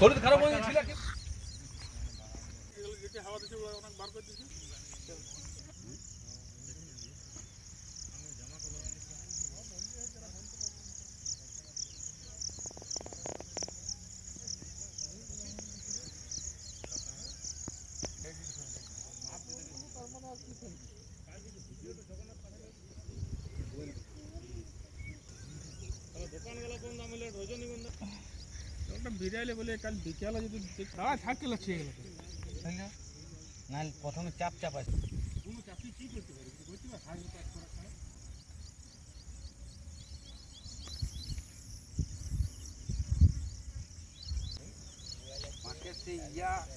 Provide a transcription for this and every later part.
শরীর খারাপ হয়ে গেছিল কি? বিড়াইলে বলে কাল বিকেলে যদি দাঁড়া থাকতে লাগছে এগুলো না? প্রথমে চাপ চাপ আছে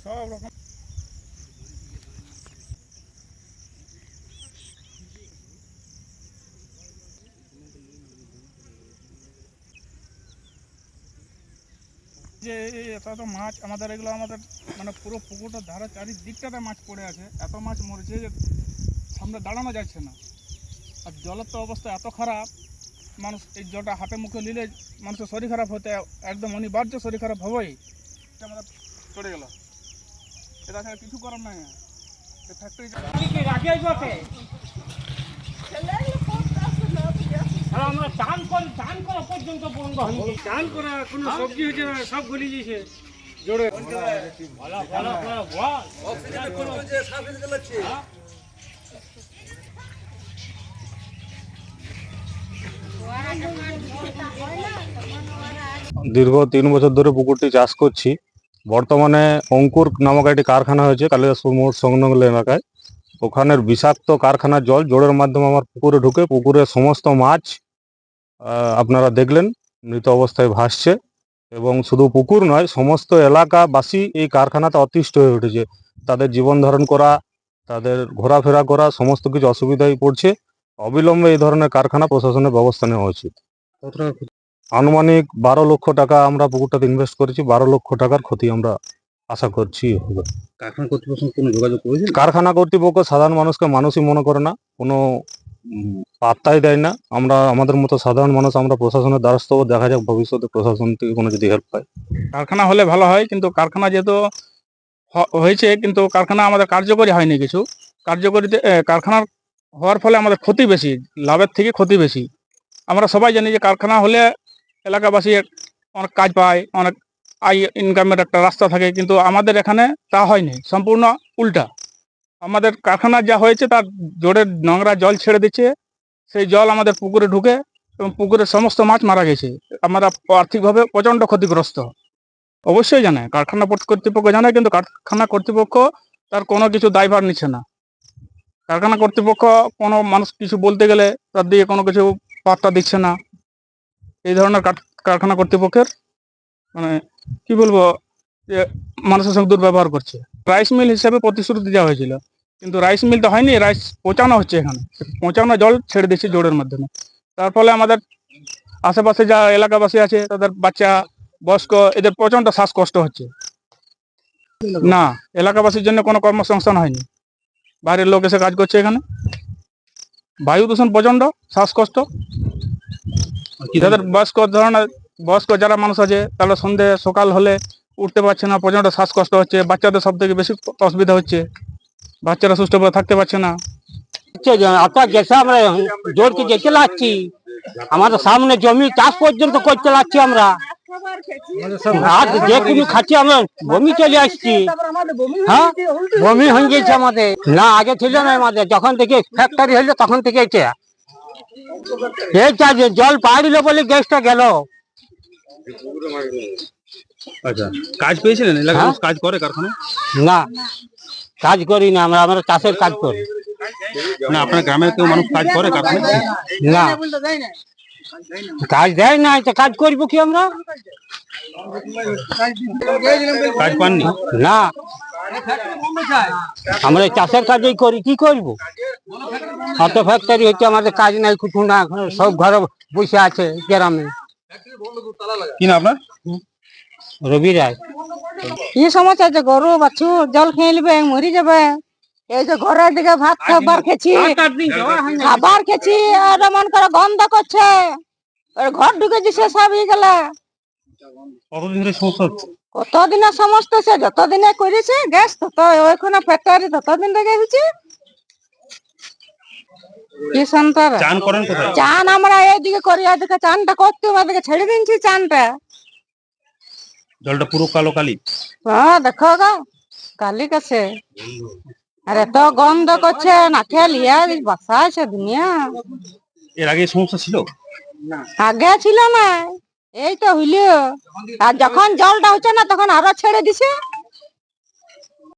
সব রকম যে এত এত মাছ আমাদের এগুলো আমাদের মানে পুরো পুকুরটার ধারে চারিদিকটাতে মাছ পড়ে আছে, এত মাছ মরছে যে সামনে দাঁড়ানো যাচ্ছে না। আর জলের তো অবস্থা এত খারাপ, মানুষ এই জলটা হাতে মুখে নিলে মানুষের শরীর খারাপ হতে একদম অনিবার্য শরীর খারাপ হবেই। এটা আমাদের চলে গেল। এটা কিছু করার নাই। ফ্যাক্টরি আমরা চান করি চান করা পর্যন্ত বন্ধ হয়নি চাল করা কোনো সবজি হয়েছে না সব গলি গেছে। জোরে। ভালো ভালো করে বল অক্সিজেনের কমে হয়েছে, শ্বাস নিতে দীর্ঘ তিন বছর ধরে পুকুরটি চাষ করছি। বর্তমানে অঙ্কুর নামক একটি কারখানা হয়েছে কালিদাসপুর মোড় সংলগ্ন এলাকায়। ওখানের বিষাক্ত কারখানার জল জোরের মাধ্যমে আমার পুকুরে ঢুকে পুকুরের সমস্ত মাছ আপনারা দেখলেন মৃত অবস্থায় ভাসছে এবং শুধু পুকুর নয় সমস্ত এলাকাবাসী এই কারখানাতে অতিষ্ঠ হয়ে উঠেছে। তাদের জীবন ধারণ করা তাদের ঘোরাফেরা করা সমস্ত কিছু অসুবিধায় পড়ছে। অবিলম্বে এই ধরনের কারখানা প্রশাসনের ব্যবস্থা নেওয়া উচিত। আনুমানিক বারো লক্ষ টাকা আমরা পুকুরটাতে ইনভেস্ট করেছি বারো লক্ষ টাকার ক্ষতি আমরা আশা করছি হবে। কারখানা কর্তৃপক্ষ কোনো যোগাযোগ কারখানা কর্তৃপক্ষ সাধারণ মানুষকে মানুষই মনে করে না কোনো পাত্তাই দেয় না। আমরা, আমাদের মতো সাধারণ মানুষ আমরা প্রশাসনের দ্বারস্থ দেখা যাক ভবিষ্যতে প্রশাসন থেকে কোনো যদি হেল্প পাই কারখানা হলে ভালো হয়, কিন্তু কারখানা যেহেতু হয়েছে, কিন্তু কারখানা আমাদের কার্যকরী হয়নি কিছু। কার্যকরীতে কারখানার হওয়ার ফলে আমাদের ক্ষতি বেশি, লাভের থেকে ক্ষতি বেশি। আমরা সবাই জানি যে কারখানা হলে এলাকাবাসী অনেক কাজ পায়, অনেক আয় ইনকামের একটা রাস্তা থাকে, কিন্তু আমাদের এখানে তা হয়নি, সম্পূর্ণ উল্টা। আমাদের কারখানা যা হয়েছে তার জোরের নোংরা জল ছেড়ে দিচ্ছে। সেই জল আমাদের পুকুরে ঢুকে এবং পুকুরের সমস্ত মাছ মারা গেছে। আমরা আর্থিকভাবে প্রচণ্ড ক্ষতিগ্রস্ত। অবশ্যই জানে, কারখানা কর্তৃপক্ষ জানে, কিন্তু কারখানা কর্তৃপক্ষ তার কোনো কিছু দায়ভার নিচ্ছে না। কারখানা কর্তৃপক্ষ কোনো মানুষ কিছু বলতে গেলে তার দিয়ে কোনো কিছু পাত্তা দিচ্ছে না। এই ধরনের কারখানা কর্তৃপক্ষের মানে কি বলব যে মানুষের সঙ্গে দুর্ব্যবহার করছে। রাইস মিল হিসেবে প্রতিশ্রুতি দেওয়া হয়েছিল। কিন্তু রাইস মিল তো হয়নি রাইস পচানো হচ্ছে এখানে। পচানো জল ছেড়ে দিচ্ছে জোরের মাধ্যমে। তার ফলে আমাদের আশেপাশে যা এলাকাবাসী আছে তাদের বাচ্চা বয়স্ক এদের প্রচণ্ড শ্বাসকষ্ট হচ্ছে। না এলাকাবাসীর জন্য কোনো কর্মসংস্থান হয়নি। বাইরের লোক এসে কাজ করছে এখানে। বায়ু দূষণ প্রচণ্ড শ্বাসকষ্ট। যাদের বয়স্ক ধরনের বয়স্ক যারা মানুষ আছে তারা সন্ধে সকাল হলে উঠতে পারছে না প্রচণ্ড শ্বাসকষ্ট হচ্ছে, বাচ্চাদের সব থেকে বেশি অসুবিধা হচ্ছে। বাচ্চারা সুস্থভাবে থাকতে পারছে না। আপনার আমরা জোরকে লাগছি, আমাদের সামনে জমি চাষ পর্যন্ত করতে লাগছি আমরা। আর যে খাচ্ছি আমরা বমি চলে আসছি। হ্যাঁ? বমি হয়ে গেছে আমাদের। না, আগে ছিল না আমাদের। যখন থেকে ফ্যাক্টরি তখন থেকে এটা জল পাড়িল বলে গ্যাসটা গেল। আচ্ছা কাজ পেয়েছিলেন? এলাকার হ্যাঁ? মানুষ কাজ করে কারখানা না কাজ করি না আমরা আমরা চাষের কাজ করি। না আপনার গ্রামের কেউ মানুষ কাজ করে কারখানায়? না। কাজ দেয় না তো কাজ করব কি আমরা? কাজ পাননি? না। আমরা চাষের কাজই করি কি করব? অত ফ্যাক্টরি হচ্ছে আমাদের কাজ নাই কিছু না সব ঘরে বসে আছে গ্রামে। কি না আপনার? রবি রায়। কি সমস্যা আছে গরু বাছু জল খেয়ে নিবে মরি যাবে। এই যে ঘরের দিকে ভাত খাবার খেছি খাবার খেছি আর মন করে গন্ধ করছে। ঘর ঢুকেছি সে সব হয়ে গেলে। কতদিনের সমস্ত সে যতদিনে করেছে গ্যাস তত ওইখানে ফ্যাক্টরি ততদিন থেকে হয়েছে কি সন্তার চান করেন কোথায়? চান আমরা এইদিকে করি এদিকে চানটা করতে হবে ছেড়ে দিনছি চানটা। জলটা পুরো কালো কালি। হ্যাঁ দেখো গো কালি কাছে। আর এত গন্ধ করছে বাসা আছে দুনিয়া। এর আগে সমস্যা ছিল? আগে ছিল না এই তো হইল। আর যখন জলটা হচ্ছে না তখন আরও ছেড়ে দিছে।